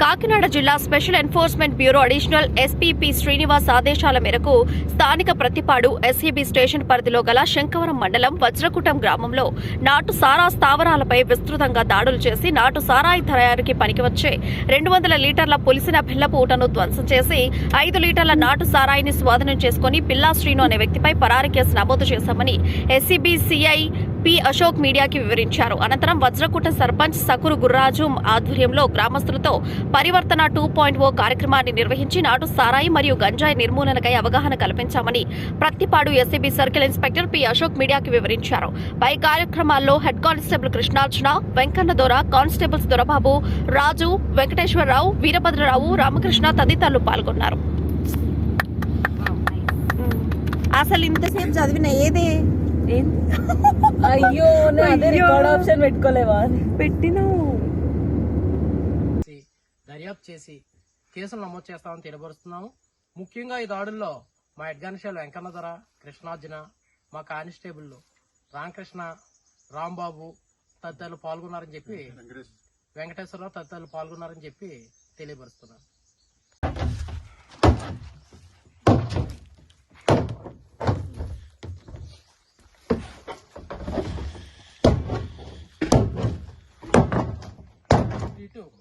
కాకినాడ జిల్లా special enforcement bureau additional SP Srinivas ఆదేశాల మేరకు స్థానిక ప్రతిపాడు ఎస్సీబీ స్టేషన్ పరిధిలో గల శంకవరం మండలం వజ్రకుటం గ్రామంలో నాటు సారా స్థావరాలపై విస్తృతంగా దాడులు చేసి నాటు సారాయి తయారీకి పనికివచ్చే రెండు వందల లీటర్ల పులిసిన బిల్లపు ఊటను ధ్వంసం చేసి ఐదు లీటర్ల నాటు సారాయిని స్వాధీనం చేసుకుని పిల్లా శ్రీను అనే వ్యక్తిపై పరారీ కేసు నమోదు చేశామని ఎస్సీబీ సిఐ పి అశోక్ మీడియాకి వివరించారు. అనంతరం వజ్రకుట సర్పంచ్ సకురు గుర్రాజు ఆధ్వర్యంలో గ్రామస్తులతో పరివర్తన టూ పాయింట్ ఓ కార్యక్రమాన్ని నిర్వహించి నాటు సారాయి మరియు గంజాయి నిర్మూలనకై అవగాహన కల్పించామని Prathipadu SCB circle inspector P Ashok మీడియాకి వివరించారు. పై కార్యక్రమాల్లో head constable Krishnarjuna Venkanna Dora constables Dorababu Raju Venkateswararao Veerabhadrarao Ramakrishna తదితరులు పాల్గొన్నారు. అసలు ఇంతసేపు చదివిన ఏదే? అయ్యో రికార్డ్ ఆప్షన్ పెట్టుకోలేవా? పెట్టినావు దర్యాప్తు చేసి కేసులు నమోదు చేస్తామని తెలియపరుస్తున్నాము. ముఖ్యంగా ఈ దాడుల్లో మా హెడ్గానిషాలు వెంకన్నధర కృష్ణార్జున మా కానిస్టేబుల్ రామకృష్ణ రాంబాబు తదితరులు పాల్గొన్నారని చెప్పి వెంకటేశ్వరరావు తదితరులు పాల్గొన్నారని చెప్పి తెలియపరుస్తున్నాను dito.